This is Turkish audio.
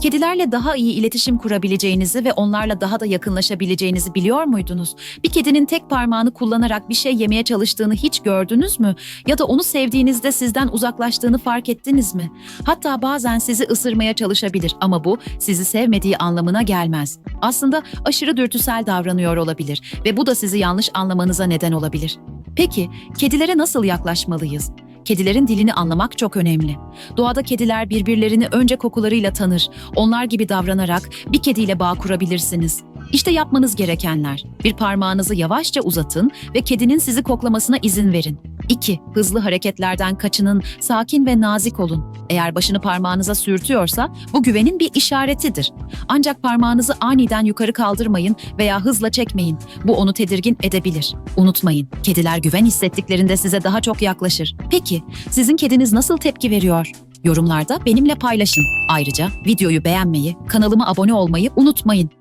Kedilerle daha iyi iletişim kurabileceğinizi ve onlarla daha da yakınlaşabileceğinizi biliyor muydunuz? Bir kedinin tek parmağını kullanarak bir şey yemeye çalıştığını hiç gördünüz mü? Ya da onu sevdiğinizde sizden uzaklaştığını fark ettiniz mi? Hatta bazen sizi ısırmaya çalışabilir ama bu sizi sevmediği anlamına gelmez. Aslında aşırı dürtüsel davranıyor olabilir ve bu da sizi yanlış anlamanıza neden olabilir. Peki, kedilere nasıl yaklaşmalıyız? Kedilerin dilini anlamak çok önemli. Doğada kediler birbirlerini önce kokularıyla tanır. Onlar gibi davranarak bir kediyle bağ kurabilirsiniz. İşte yapmanız gerekenler. Bir parmağınızı yavaşça uzatın ve kedinin sizi koklamasına izin verin. 2. Hızlı hareketlerden kaçının, sakin ve nazik olun. Eğer başını parmağınıza sürtüyorsa bu güvenin bir işaretidir. Ancak parmağınızı aniden yukarı kaldırmayın veya hızla çekmeyin. Bu onu tedirgin edebilir. Unutmayın, kediler güven hissettiklerinde size daha çok yaklaşır. Peki, sizin kediniz nasıl tepki veriyor? Yorumlarda benimle paylaşın. Ayrıca videoyu beğenmeyi, kanalıma abone olmayı unutmayın.